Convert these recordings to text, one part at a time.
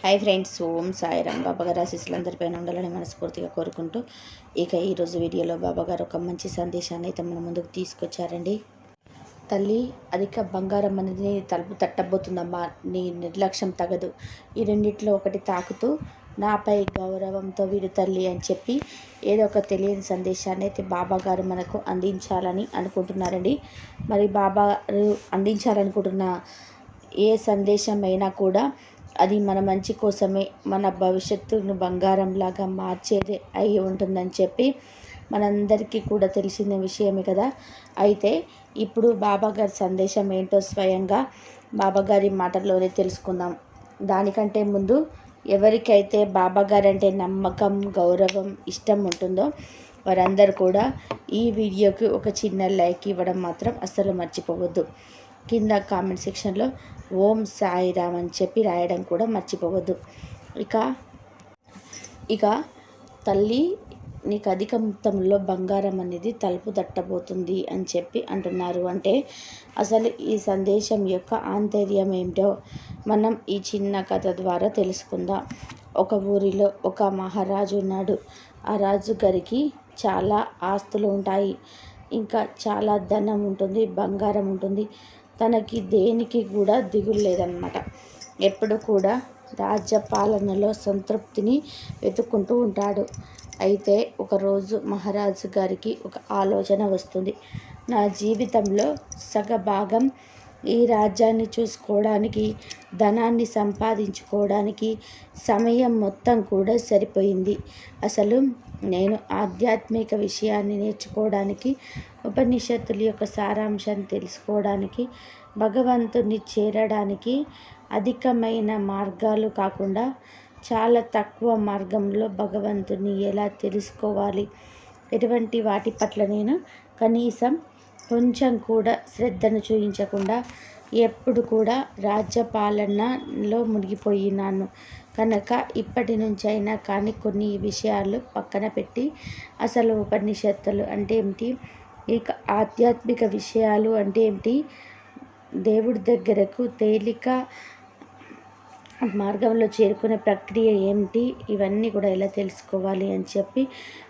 Hi friends ఓం సాయిరామ్. బాబాగారు ఆశీస్సులందరిపైన ఉండాలని మనస్ఫూర్తిగా కోరుకుంటూ ఇక ఈరోజు వీడియోలో బాబాగారు ఒక మంచి సందేశాన్ని అయితే మన ముందుకు తీసుకొచ్చారండి. తల్లి అధిక బంగారం అనేది తలుపు తట్టబోతుందమ్మా. నీ నిర్లక్ష్యం తగదు. ఈ రెండిట్లో ఒకటి తాకుతూ నాపై గౌరవంతో వీడు తల్లి అని చెప్పి ఏదో ఒక తెలియని సందేశాన్ని అయితే బాబా గారు మనకు అందించాలని అనుకుంటున్నారండి. మరి బాబా అందించాలనుకుంటున్న ఏ సందేశం అయినా కూడా అది మన మంచి కోసమే మన భవిష్యత్తును బంగారంలాగా మార్చేదే అయి ఉంటుందని చెప్పి మనందరికీ కూడా తెలిసిన విషయమే కదా. అయితే ఇప్పుడు బాబా గారి సందేశం ఏంటో స్వయంగా బాబాగారి మాటల్లోనే తెలుసుకుందాం. దానికంటే ముందు ఎవరికైతే బాబాగారు అంటే నమ్మకం గౌరవం ఇష్టం ఉంటుందో వారందరూ కూడా ఈ వీడియోకి ఒక చిన్న లైక్ ఇవ్వడం మాత్రం అస్సలు మర్చిపోవద్దు. కింద కామెంట్ సెక్షన్లో ఓం సాయిరామ్ అని చెప్పి రాయడం కూడా మర్చిపోవద్దు. ఇక ఇక తల్లి నీకు అధిక మొత్తంలో బంగారం అనేది తలుపు తట్టబోతుంది అని చెప్పి అంటున్నారు. అంటే అసలు ఈ సందేశం యొక్క ఆంతర్యం ఏమిటో మనం ఈ చిన్న కథ ద్వారా తెలుసుకుందాం. ఒక ఊరిలో ఒక మహారాజు ఉన్నాడు. ఆ రాజు గారికి చాలా ఆస్తులు ఉంటాయి. ఇంకా చాలా ధనం ఉంటుంది బంగారం ఉంటుంది. తనకి దేనికి కూడా దిగులు లేదనమాట ఎప్పుడు కూడా రాజ్య పాలనలో సంతృప్తిని వెతుక్కుంటూ ఉంటాడు. అయితే ఒకరోజు మహారాజు గారికి ఒక ఆలోచన వస్తుంది. నా జీవితంలో సగభాగం ఈ రాజ్యాన్ని చూసుకోవడానికి ధనాన్ని సంపాదించుకోవడానికి సమయం మొత్తం కూడా సరిపోయింది. అసలు నేను ఆధ్యాత్మిక విషయాన్ని నేర్చుకోవడానికి ఉపనిషత్తుల యొక్క సారాంశాన్ని తెలుసుకోవడానికి భగవంతుని చేరడానికి అధికమైన మార్గాలు కాకుండా చాలా తక్కువ మార్గంలో భగవంతుని ఎలా తెలుసుకోవాలి? ఎటువంటి వాటి పట్ల నేను కనీసం కొంచెం కూడా శ్రద్ధను చూపించకుండా ఎప్పుడు కూడా రాజ్య పాలనలో మునిగిపోయినాను. కనుక ఇప్పటి నుంచి అయినా కానీ కొన్ని విషయాలు పక్కన పెట్టి అసలు ఉపనిషత్తులు అంటే ఏమిటి? ఇక ఆధ్యాత్మిక విషయాలు అంటే ఏమిటి? దేవుడి దగ్గరకు తేలిక మార్గంలో చేరుకునే ప్రక్రియ ఏమిటి? ఇవన్నీ కూడా ఎలా తెలుసుకోవాలి అని చెప్పి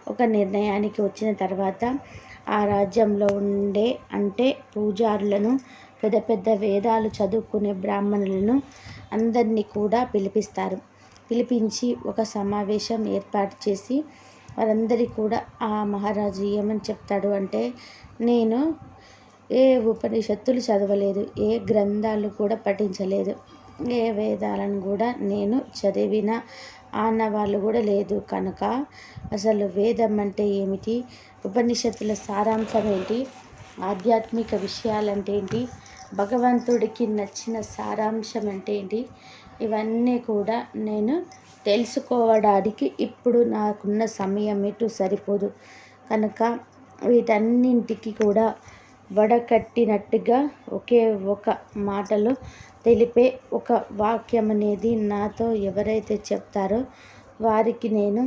ఒక నిర్ణయానికి వచ్చిన తర్వాత ఆ రాజ్యంలో ఉండే అంటే పూజారులను పెద్ద పెద్ద వేదాలు చదువుకునే బ్రాహ్మణులను అందరినీ కూడా పిలిపిస్తారు. పిలిపించి ఒక సమావేశం ఏర్పాటు చేసి వారందరికీ కూడా ఆ మహారాజు ఏమని చెప్తాడు అంటే నేను ఏ ఉపనిషత్తులు చదవలేదు ఏ గ్రంథాలు కూడా పఠించలేదు ఏ వేదాలను కూడా నేను చదివిన ఆనవాళ్ళు కూడా లేదు కనుక అసలు వేదం అంటే ఏమిటి? ఉపనిషత్తుల సారాంశం ఏంటి? ఆధ్యాత్మిక విషయాలంటే ఏంటి? భగవంతుడికి నచ్చిన సారాంశం అంటే ఏంటి? ఇవన్నీ కూడా నేను తెలుసుకోవడానికి ఇప్పుడు నాకున్న సమయం ఎటు సరిపోదు. కనుక వీటన్నింటికి కూడా వడకట్టినట్టుగా ఒకే ఒక మాటలో తెలిపే ఒక వాక్యం అనేది నాతో ఎవరైతే చెప్తారో వారికి నేను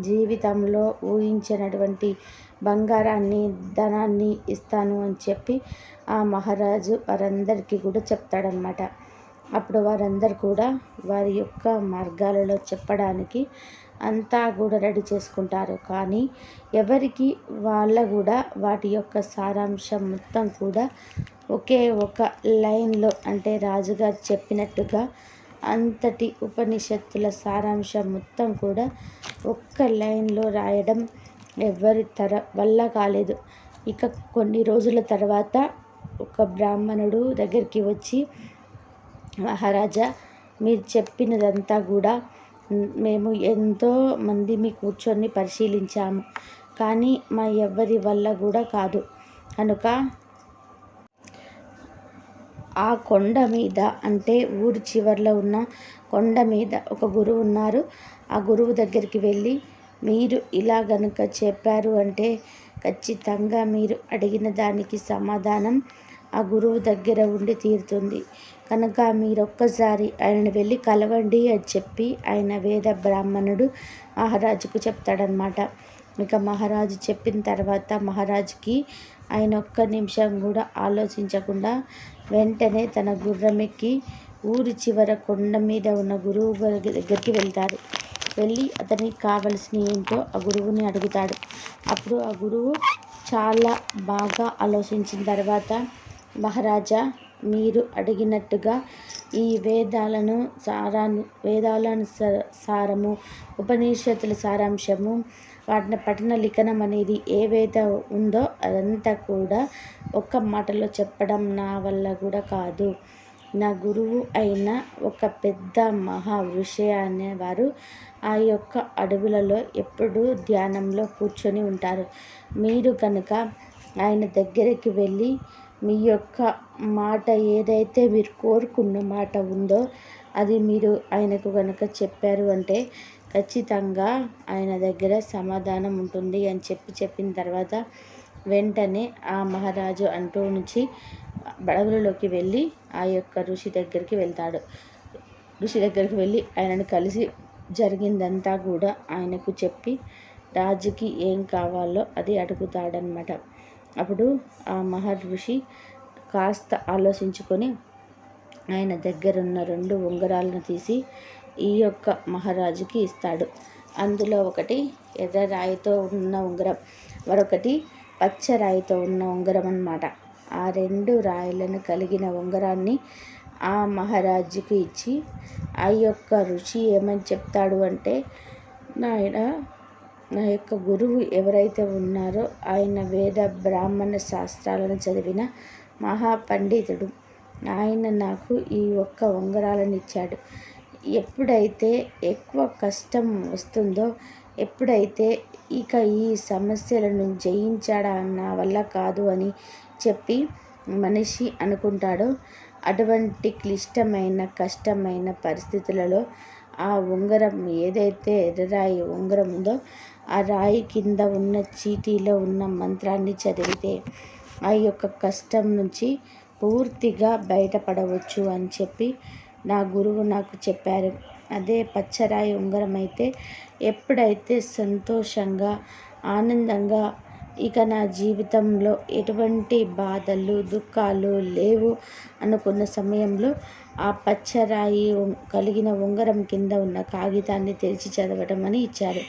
జీవితంలో ఊహించినటువంటి బంగారాన్ని ధనాన్ని ఇస్తాను అని చెప్పి ఆ మహారాజు వారందరికీ కూడా చెప్తాడనమాట అప్పుడు వారందరూ కూడా వారి యొక్క మార్గాలలో చెప్పడానికి అంతా కూడా రెడీ చేసుకుంటారు. కానీ ఎవరికి వాళ్ళ కూడా వాటి యొక్క సారాంశం మొత్తం కూడా ఒకే ఒక లైన్లో అంటే రాజుగారు చెప్పినట్టుగా అంతటి ఉపనిషత్తుల సారాంశం మొత్తం కూడా ఒక్క లైన్లో రాయడం ఎవరి తర వల్ల కాలేదు. ఇక కొన్ని రోజుల తర్వాత ఒక బ్రాహ్మణుడు దగ్గరికి వచ్చి మహారాజా మీరు చెప్పినదంతా కూడా మేము ఎంతో మంది మీ కూర్చొని పరిశీలించాము. కానీ మా ఎవ్వరి వల్ల కూడా కాదు. కనుక ఆ కొండ మీద అంటే ఊరి చివరిలో ఉన్న కొండ మీద ఒక గురువు ఉన్నారు. ఆ గురువు దగ్గరికి వెళ్ళి మీరు ఇలా గనుక చెప్పారు అంటే ఖచ్చితంగా మీరు అడిగిన దానికి సమాధానం ఆ గురువు దగ్గర ఉండి తీరుతుంది. కనుక మీరొక్కసారి ఆయన ఆయనను వెళ్ళి కలవండి అని చెప్పి ఆయన వేద బ్రాహ్మణుడు మహారాజుకు చెప్తాడనమాట ఇక మహారాజు చెప్పిన తర్వాత మహారాజుకి ఆయన ఒక్క నిమిషం కూడా ఆలోచించకుండా వెంటనే తన గుర్రం ఎక్కి ఊరి చివర కొండ మీద ఉన్న గురువు దగ్గరికి వెళ్తాడు. వెళ్ళి అతనికి కావలసిన ఏంటో ఆ గురువుని అడుగుతాడు. అప్పుడు ఆ గురువు చాలా బాగా ఆలోచించిన తర్వాత మహారాజా మీరు అడిగినట్టుగా ఈ వేదాలను సారాన్ని వేదాలను సారము ఉపనిషత్తుల సారాంశము వాటిని పఠన లిఖనం అనేది ఏవైతే ఉందో అదంతా కూడా ఒక్క మాటలో చెప్పడం నా వల్ల కూడా కాదు. నా గురువు అయిన ఒక పెద్ద మహా ఋషి అనేవారు ఆ యొక్క అడవులలో ఎప్పుడూ ధ్యానంలో కూర్చొని ఉంటారు. మీరు కనుక ఆయన దగ్గరికి వెళ్ళి మీ యొక్క మాట ఏదైతే మీరు కోరుకున్న మాట ఉందో అది మీరు ఆయనకు కనుక చెప్పారు అంటే ఖచ్చితంగా ఆయన దగ్గర సమాధానం ఉంటుంది అని చెప్పి చెప్పిన తర్వాత వెంటనే ఆ మహారాజు అంటూ నుంచి అడవులలోకి వెళ్ళి ఆ యొక్క ఋషి దగ్గరికి వెళ్తాడు. ఋషి దగ్గరికి వెళ్ళి ఆయనను కలిసి జరిగిందంతా కూడా ఆయనకు చెప్పి రాజుకి ఏం కావాలో అది అడుగుతాడనమాట అప్పుడు ఆ మహర్షి కాస్త ఆలోచించుకొని ఆయన దగ్గరున్న రెండు ఉంగరాలను తీసి ఈ యొక్క మహారాజుకి ఇస్తాడు. అందులో ఒకటి ఎర్ర రాయితో ఉన్న ఉంగరం మరొకటి పచ్చ రాయితో ఉన్న ఉంగరం అన్నమాట. ఆ రెండు రాయిలను కలిగిన ఉంగరాన్ని ఆ మహారాజుకి ఇచ్చి ఆ యొక్క ఋషి ఏమని చెప్తాడు అంటే నాయన నా యొక్క గురువు ఎవరైతే ఉన్నారో ఆయన వేద బ్రాహ్మణ శాస్త్రాలను చదివిన మహాపండితుడు. ఆయన నాకు ఈ ఒక్క ఉంగరాలను ఇచ్చాడు. ఎప్పుడైతే ఎక్కువ కష్టం వస్తుందో ఎప్పుడైతే ఇక ఈ సమస్యలను జయించాడా నా వల్ల కాదు అని చెప్పి మనిషి అనుకుంటాడో. అటువంటి క్లిష్టమైన కష్టమైన పరిస్థితులలో ఆ ఉంగరం ఏదైతే ఎర్రరాయి ఉంగరం ఉందో ఆ రాయి కింద ఉన్న చీటీలో ఉన్న మంత్రాన్ని చదివితే ఆ యొక్క కష్టం నుంచి పూర్తిగా బయటపడవచ్చు అని చెప్పి నా గురువు నాకు చెప్పారు. అదే పచ్చరాయి ఉంగరం అయితే ఎప్పుడైతే సంతోషంగా ఆనందంగా ఇక నా జీవితంలో ఎటువంటి బాధలు దుఃఖాలు లేవు అనుకున్న సమయంలో ఆ పచ్చరాయి కలిగిన ఉంగరం కింద ఉన్న కాగితాన్ని తెరిచి చదవడం అని ఇచ్చారు.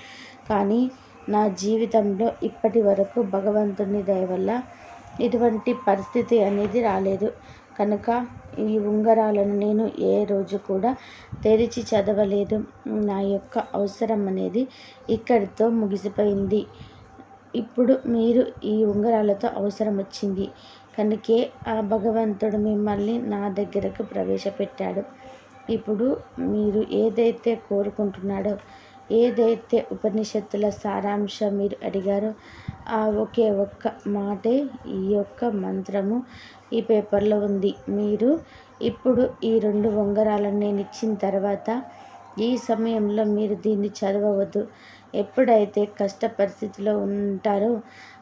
కానీ నా జీవితంలో ఇప్పటి వరకు భగవంతుని దయ వల్ల ఇటువంటి పరిస్థితి అనేది రాలేదు. కనుక ఈ ఉంగరాలను నేను ఏ రోజు కూడా తెరిచి చదవలేదు. నా యొక్క అవసరం అనేది ఇక్కడితో ముగిసిపోయింది. ఇప్పుడు మీరు ఈ ఉంగరాలతో అవసరం వచ్చింది. కనుకే ఆ భగవంతుడు మిమ్మల్ని నా దగ్గరకు ప్రవేశపెట్టాడు. ఇప్పుడు మీరు ఏదైతే కోరుకుంటున్నాడో ఏదైతే ఉపనిషత్తుల సారాంశం మీరు అడిగారో ఆ ఒకే ఒక్క మాటే ఈ యొక్క మంత్రము ఈ పేపర్లో ఉంది. మీరు ఇప్పుడు ఈ రెండు ఉంగరాలను నేను ఇచ్చిన తర్వాత ఈ సమయంలో మీరు దీన్ని చదవవద్దు. ఎప్పుడైతే కష్ట పరిస్థితిలో ఉంటారో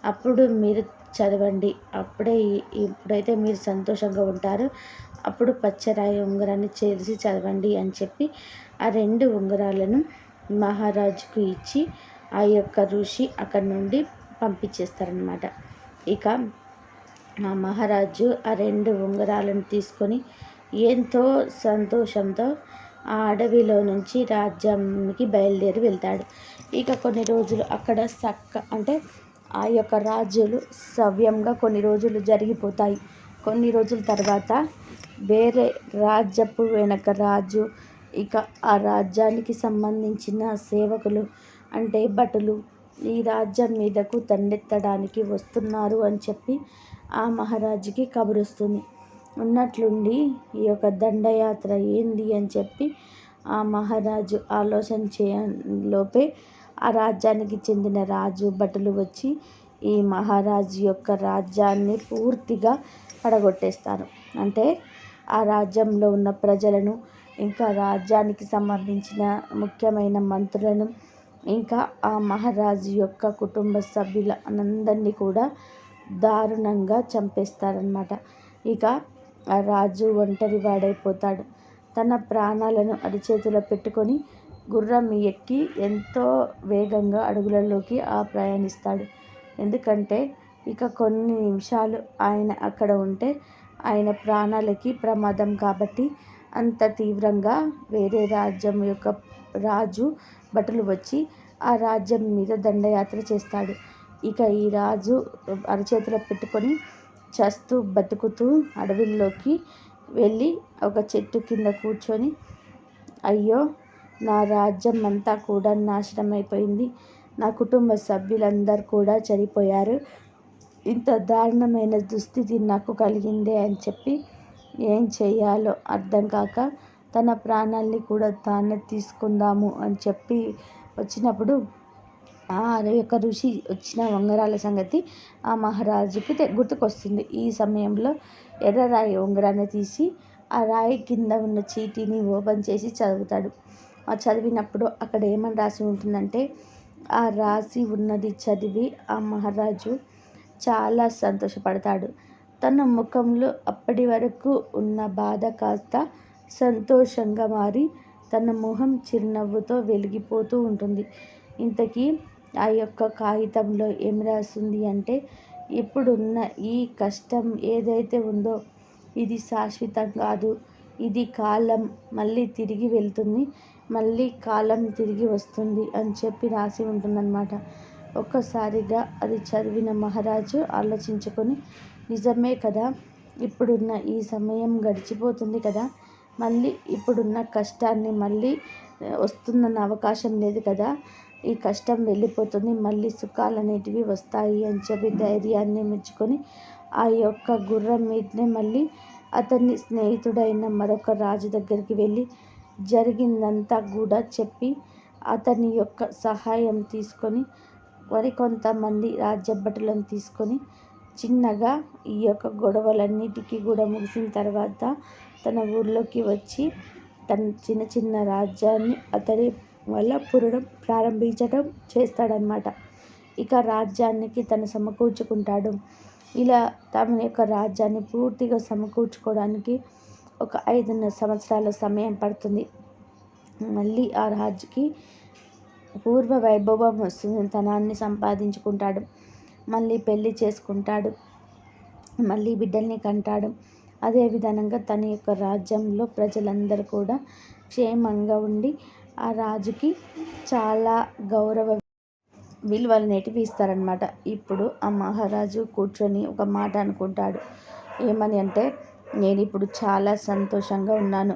అప్పుడు మీరు చదవండి. అప్పుడే ఇప్పుడైతే మీరు సంతోషంగా ఉంటారో అప్పుడు పచ్చరాయి ఉంగరాన్ని చేసి చదవండి అని చెప్పి ఆ రెండు ఉంగరాలను మహారాజుకు ఇచ్చి ఆ యొక్క ఋషి అక్కడ నుండి పంపించేస్తారనమాట ఇక ఆ మహారాజు ఆ రెండు ఉంగరాలను తీసుకొని ఎంతో సంతోషంతో ఆ అడవిలో నుంచి రాజ్యానికి బయలుదేరి వెళ్తాడు. ఇక కొన్ని రోజులు అక్కడ సక్క అంటే ఆ యొక్క రాజులు సవ్యంగా కొన్ని రోజులు జరిగిపోతాయి. కొన్ని రోజుల తర్వాత వేరే రాజ్యపు వెనక రాజు ఇక ఆ రాజ్యానికి సంబంధించిన సేవకులు అంటే భటులు ఈ రాజ్యం మీదకు దండెత్తడానికి వస్తున్నారు అని చెప్పి ఆ మహారాజుకి కబురొస్తుంది. ఉన్నట్లుండి ఈ యొక్క దండయాత్ర ఏంది అని చెప్పి ఆ మహారాజు ఆలోచన చేయలోపే ఆ రాజ్యానికి చెందిన రాజు భటులు వచ్చి ఈ మహారాజు యొక్క రాజ్యాన్ని పూర్తిగా పడగొట్టేస్తారు. అంటే ఆ రాజ్యంలో ఉన్న ప్రజలను ఇంకా రాజ్యానికి సంబంధించిన ముఖ్యమైన మంత్రులను ఇంకా ఆ మహారాజు యొక్క కుటుంబ సభ్యుల అందరినీ కూడా దారుణంగా చంపేస్తారనమాట ఇక ఆ రాజు ఒంటరి వాడైపోతాడు. తన ప్రాణాలను అరిచేతిలో పెట్టుకొని గుర్రం ఎక్కి ఎంతో వేగంగా అడుగులలోకి ఆ ప్రయాణిస్తాడు. ఎందుకంటే ఇక కొన్ని నిమిషాలు ఆయన అక్కడ ఉంటే ఆయన ప్రాణాలకి ప్రమాదం కాబట్టి అంత తీవ్రంగా వేరే రాజ్యం యొక్క రాజు భటులు వచ్చి ఆ రాజ్యం మీద దండయాత్ర చేస్తాడు. ఇక ఈ రాజు అరచేతిలో పెట్టుకొని చస్తూ బతుకుతూ అడవిలోకి వెళ్ళి ఒక చెట్టు కింద కూర్చొని అయ్యో నా రాజ్యం అంతా కూడా నాశనం అయిపోయింది నా కుటుంబ సభ్యులందరూ కూడా చనిపోయారు. ఇంత దారుణమైన దుస్థితి నాకు కలిగిందే అని చెప్పి ఏం చేయాలో అర్థం కాక తన ప్రాణాల్ని కూడా తానే తీసుకుందాము అని చెప్పి వచ్చినప్పుడు ఆ యొక్క ఋషి వచ్చిన ఉంగరాల సంగతి ఆ మహారాజుకి గుర్తుకొస్తుంది. ఈ సమయంలో ఎర్ర రాయి ఉంగరాన్ని తీసి ఆ రాయి కింద ఉన్న చీటీని ఓపెన్ చేసి చదువుతాడు. ఆ చదివినప్పుడు అక్కడ ఏమని రాసి ఉంటుందంటే ఆ రాసి ఉన్నది చదివి ఆ మహారాజు చాలా సంతోషపడతాడు. తన ముఖంలో అప్పటి వరకు ఉన్న బాధ కాస్త సంతోషంగా మారి తన మొహం చిరునవ్వుతో వెలిగిపోతూ ఉంటుంది. ఇంతకీ ఆ యొక్క కాగితంలో ఏం రాస్తుంది అంటే ఇప్పుడున్న ఈ కష్టం ఏదైతే ఉందో ఇది శాశ్వతం కాదు. ఇది కాలం మళ్ళీ తిరిగి వెళ్తుంది. మళ్ళీ కాలం తిరిగి వస్తుంది అని చెప్పి రాసి ఉంటుందన్నమాట. ఒక్కసారిగా అది చదివిన మహారాజు ఆలోచించుకొని నిజమే కదా? ఇప్పుడున్న ఈ సమయం గడిచిపోతుంది కదా? మళ్ళీ ఇప్పుడున్న కష్టాన్ని మళ్ళీ వస్తుందన్న అవకాశం లేదు కదా? ఈ కష్టం వెళ్ళిపోతుంది మళ్ళీ సుఖాలు అనేటివి వస్తాయి అని చెప్పి ధైర్యాన్ని మెచ్చుకొని ఆ యొక్క గుర్రం మీదనే మళ్ళీ అతన్ని స్నేహితుడైన మరొక రాజు దగ్గరికి వెళ్ళి జరిగిందంతా కూడా చెప్పి అతని యొక్క సహాయం తీసుకొని మరి కొంతమంది రాజ్యభటులను తీసుకొని చిన్నగా ఈ యొక్క గొడవలన్నిటికీ కూడా ముగిసిన తర్వాత తన ఊర్లోకి వచ్చి తన చిన్న చిన్న రాజ్యాన్ని అతడి వల్ల పురడం ప్రారంభించడం చేస్తాడనమాట ఇక రాజ్యానికి తను సమకూర్చుకుంటాడు. ఇలా తమ యొక్క రాజ్యాన్ని పూర్తిగా సమకూర్చుకోవడానికి ఒక ఐదున్నర సంవత్సరాల సమయం పడుతుంది. మళ్ళీ ఆ రాజుకి పూర్వ వైభవం వస్తుంది. తనాన్ని సంపాదించుకుంటాడు. మళ్ళీ పెళ్ళి చేసుకుంటాడు. మళ్ళీ బిడ్డల్ని కంటాడు. అదే విధంగా తన యొక్క రాజ్యంలో ప్రజలందరూ కూడా క్షేమంగా ఉండి ఆ రాజుకి చాలా గౌరవ విలువలు అనేటివి ఇస్తారనమాట ఇప్పుడు ఆ మహారాజు కూర్చొని ఒక మాట అనుకుంటాడు. ఏమని అంటే నేను ఇప్పుడు చాలా సంతోషంగా ఉన్నాను.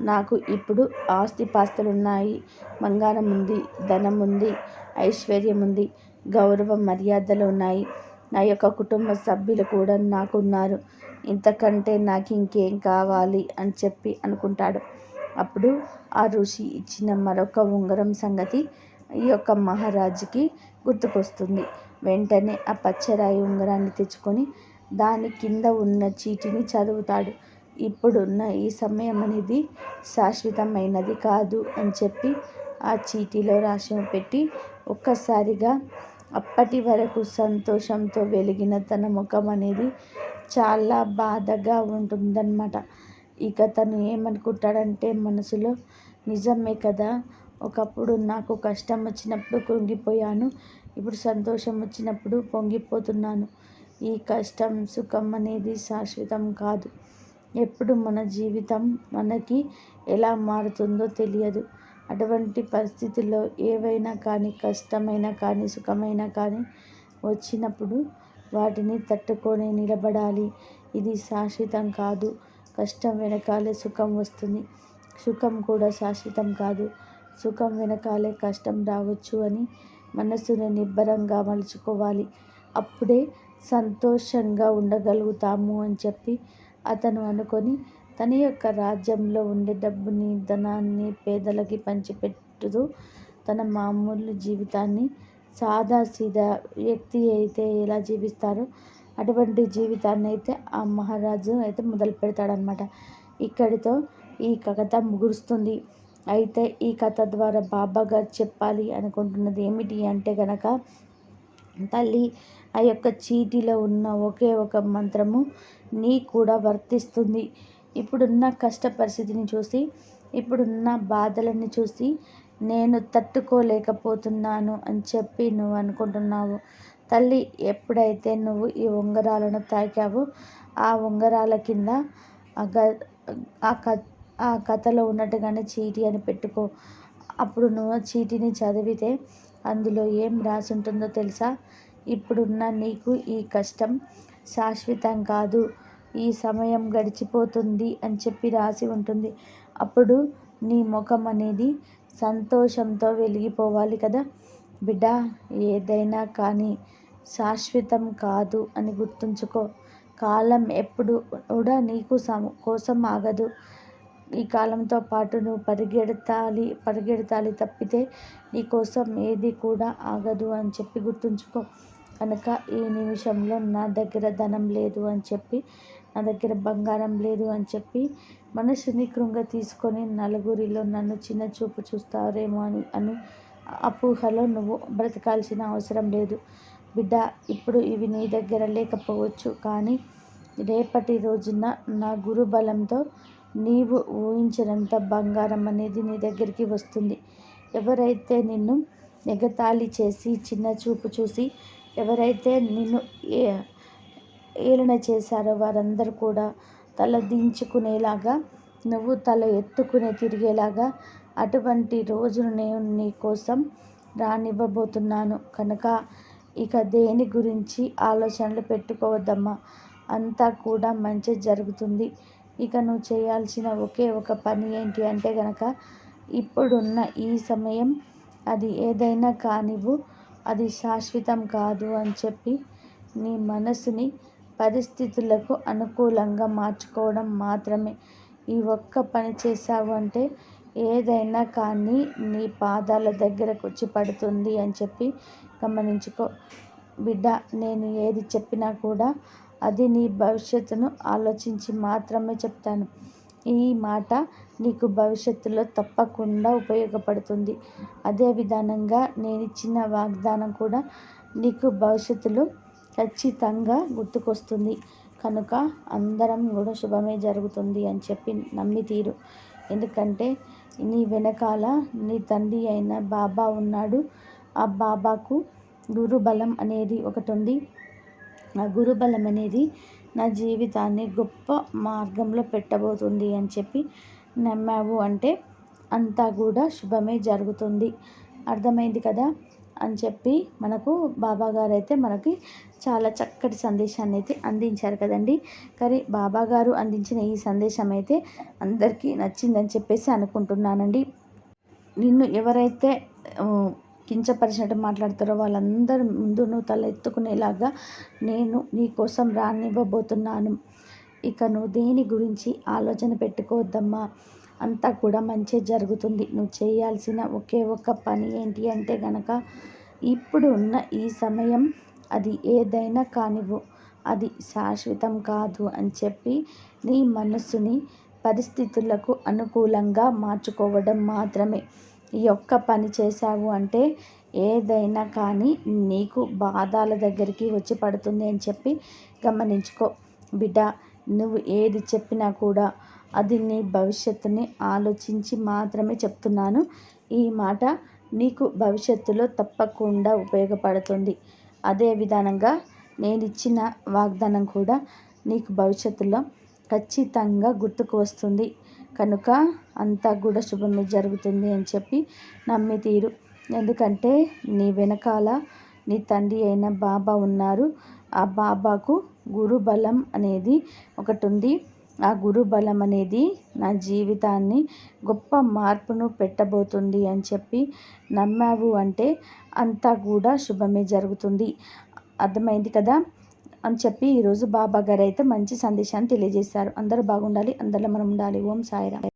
నాకు ఇప్పుడు ఆస్తిపాస్తులు ఉన్నాయి బంగారం ఉంది ధనం ఉంది ఐశ్వర్యం ఉంది. గౌరవం మర్యాదలు ఉన్నాయి. నా యొక్క కుటుంబ సభ్యులు కూడా నాకున్నారు. ఇంతకంటే నాకు ఇంకేం కావాలి అని చెప్పి అనుకుంటాడు. అప్పుడు ఆ ఋషి ఇచ్చిన మరొక ఉంగరం సంగతి ఈ యొక్క మహారాజుకి గుర్తుకొస్తుంది. వెంటనే ఆ పచ్చరాయి ఉంగరాన్ని తెచ్చుకొని దాని కింద ఉన్న చీటిని చదువుతాడు. ఇప్పుడున్న ఈ సమయం అనేది శాశ్వతమైనది కాదు అని చెప్పి ఆ చీటీలో రాసి పెట్టి ఒక్కసారిగా అప్పటి వరకు సంతోషంతో వెలిగిన తన ముఖం అనేది చాలా బాధగా ఉంటుందన్నమాట. ఇక తను ఏమనుకుంటాడంటే మనసులో నిజమే కదా ఒకప్పుడు నాకు కష్టం వచ్చినప్పుడు కృంగిపోయాను ఇప్పుడు సంతోషం వచ్చినప్పుడు పొంగిపోతున్నాను. ఈ కష్టం సుఖం అనేది శాశ్వతం కాదు. ఎప్పుడు మన జీవితం మనకి ఎలా మారుతుందో తెలియదు. అటువంటి పరిస్థితుల్లో ఏవైనా కానీ కష్టమైనా కానీ సుఖమైనా కానీ వచ్చినప్పుడు వాటిని తట్టుకొని నిలబడాలి. ఇది శాశ్వతం కాదు. కష్టం వెనకాలే సుఖం వస్తుంది. సుఖం కూడా శాశ్వతం కాదు. సుఖం వెనకాలే కష్టం రావచ్చు అని మనసును నిబ్బరంగా మలుచుకోవాలి. అప్పుడే సంతోషంగా ఉండగలుగుతాము అని చెప్పి అతను అనుకొని తన యొక్క రాజ్యంలో ఉండే డబ్బుని ధనాన్ని పేదలకి పంచిపెట్టుతూ తన మామూలు జీవితాన్ని సాదా సీదా వ్యక్తి అయితే ఎలా జీవిస్తారో అటువంటి జీవితాన్ని అయితే ఆ మహారాజు అయితే మొదలు పెడతాడనమాట ఇక్కడితో ఈ కథ ముగుస్తుంది అయితే ఈ కథ ద్వారా బాబా గారు చెప్పాలి అనుకుంటున్నది ఏమిటి అంటే కనుక తల్లి ఆ యొక్క చీటిలో ఉన్న ఒకే ఒక మంత్రము నీ కూడా వర్తిస్తుంది. ఇప్పుడున్న కష్ట పరిస్థితిని చూసి ఇప్పుడున్న బాధలని చూసి నేను తట్టుకోలేకపోతున్నాను అని చెప్పి నువ్వు అనుకుంటున్నావు. తల్లి ఎప్పుడైతే నువ్వు ఈ ఉంగరాలను తాకావో ఆ ఉంగరాల కింద ఆ ఆ కథలో ఉన్నట్టుగానే చీటీ అని పెట్టుకో. అప్పుడు నువ్వు చీటీని చదివితే అందులో ఏం రాసి ఉంటుందో తెలుసా? ఇప్పుడున్న నీకు ఈ కష్టం శాశ్వతం కాదు. ఈ సమయం గడిచిపోతుంది అని చెప్పి రాసి ఉంటుంది. అప్పుడు నీ ముఖం అనేది సంతోషంతో వెలిగిపోవాలి కదా. బిడ్డ ఏదైనా కానీ శాశ్వతం కాదు అని గుర్తుంచుకో. కాలం ఎప్పుడు కూడా నీకు సమ కోసం ఆగదు. ఈ కాలంతో పాటు నువ్వు పరిగెడతాలి పరిగెడతాలి తప్పితే నీ కోసం ఏది కూడా ఆగదు అని చెప్పి గుర్తుంచుకో. కనుక ఈ నిమిషంలో నా దగ్గర ధనం లేదు అని చెప్పి నా దగ్గర బంగారం లేదు అని చెప్పి మనసుని కృంగ తీసుకొని నలుగురిలో నన్ను చిన్న చూపు చూస్తారేమో అని అని అపోహలో నువ్వు బ్రతకాల్సిన అవసరం లేదు. బిడ్డ ఇప్పుడు ఇవి నీ దగ్గర లేకపోవచ్చు కానీ రేపటి రోజున నా గురు బలంతో నీవు ఊహించినంత బంగారం అనేది నీ దగ్గరికి వస్తుంది. ఎవరైతే నిన్ను ఎగతాళి చేసి చిన్న చూపు చూసి ఎవరైతే నిన్ను ఏ ఏలన చేశారో వారందరూ కూడా తల దించుకునేలాగా నువ్వు తల ఎత్తుకునే తిరిగేలాగా అటువంటి రోజును నేను నీ కోసం రానివ్వబోతున్నాను. కనుక ఇక దేని గురించి ఆలోచనలు పెట్టుకోవద్దమ్మా. అంతా కూడా మంచి జరుగుతుంది. ఇక నువ్వు చేయాల్సిన ఒకే ఒక పని ఏంటి అంటే కనుక ఇప్పుడున్న ఈ సమయం అది ఏదైనా కానివ్వు అది శాశ్వతం కాదు అని చెప్పి నీ మనసుని పరిస్థితులకు అనుకూలంగా మార్చుకోవడం మాత్రమే. ఈ ఒక్క పని చేసావు అంటే ఏదైనా కానీ నీ పాదాల దగ్గరకు వచ్చి పడుతుంది అని చెప్పి గమనించుకో. బిడ్డ నేను ఏది చెప్పినా కూడా అది నీ భవిష్యత్తును ఆలోచించి మాత్రమే చెప్తాను. ఈ మాట నీకు భవిష్యత్తులో తప్పకుండా ఉపయోగపడుతుంది. అదే విధానంగా నేను ఇచ్చిన వాగ్దానం కూడా నీకు భవిష్యత్తులో ఖచ్చితంగా గుర్తుకొస్తుంది. కనుక అందరం కూడా శుభమే జరుగుతుంది అని చెప్పి నమ్మి తీరు. ఎందుకంటే నీ వెనకాల నీ తండ్రి అయిన బాబా ఉన్నాడు. ఆ బాబాకు గురుబలం అనేది ఒకటి ఉంది ఆ గురుబలం అనేది నా జీవితాన్ని గొప్ప మార్గంలో పెట్టబోతుంది అని చెప్పి నమ్మావు అంటే అంతా కూడా శుభమే జరుగుతుంది. అర్థమైంది కదా? అని చెప్పి మనకు బాబాగారు అయితే మనకి చాలా చక్కటి సందేశాన్ని అయితే అందించారు కదండి. కానీ బాబాగారు అందించిన ఈ సందేశం అయితే అందరికీ నచ్చిందని చెప్పేసి అనుకుంటున్నానండి. నిన్ను ఎవరైతే కించపరిచినట్టు మాట్లాడతారో వాళ్ళందరి ముందు నువ్వు తల ఎత్తుకునేలాగా నేను నీ కోసం రానివ్వబోతున్నాను. ఇక నువ్వు దేని గురించి ఆలోచన పెట్టుకోవద్దమ్మా. అంతా కూడా మంచి జరుగుతుంది. నువ్వు చేయాల్సిన ఒకే ఒక్క పని ఏంటి అంటే గనక ఇప్పుడు ఉన్న ఈ సమయం అది ఏదైనా కానివ్వు. అది శాశ్వతం కాదు అని చెప్పి నీ మనస్సుని పరిస్థితులకు అనుకూలంగా మార్చుకోవడం మాత్రమే. ఈ ఒక్క పని చేశావు అంటే ఏదైనా కానీ నీకు బాధాల దగ్గరికి వచ్చి పడుతుంది అని చెప్పి గమనించుకో. బిడ్డ నువ్వు ఏది చెప్పినా కూడా అది నీ భవిష్యత్తుని ఆలోచించి మాత్రమే చెప్తున్నాను. ఈ మాట నీకు భవిష్యత్తులో తప్పకుండా ఉపయోగపడుతుంది. అదే విధానంగా నేను ఇచ్చిన వాగ్దానం కూడా నీకు భవిష్యత్తులో ఖచ్చితంగా గుర్తుకు వస్తుంది. కనుక అంతా కూడా శుభమే జరుగుతుంది అని చెప్పి నమ్మి తీరు. ఎందుకంటే నీ వెనకాల నీ తండ్రి అయిన బాబా ఉన్నారు. ఆ బాబాకు గురుబలం అనేది ఒకటి ఉంది ఆ గురుబలం అనేది నా జీవితాన్ని గొప్ప మార్పును పెట్టబోతుంది అని చెప్పి నమ్మావు అంటే అంతా కూడా శుభమే జరుగుతుంది. అర్థమైంది కదా? అని చెప్పి ఈరోజు బాబా గారు అయితే మంచి సందేశాన్ని తెలియజేశారు. అందరూ బాగుండాలి అందరిలో మనం ఉండాలి. ఓం సాయిరామ్.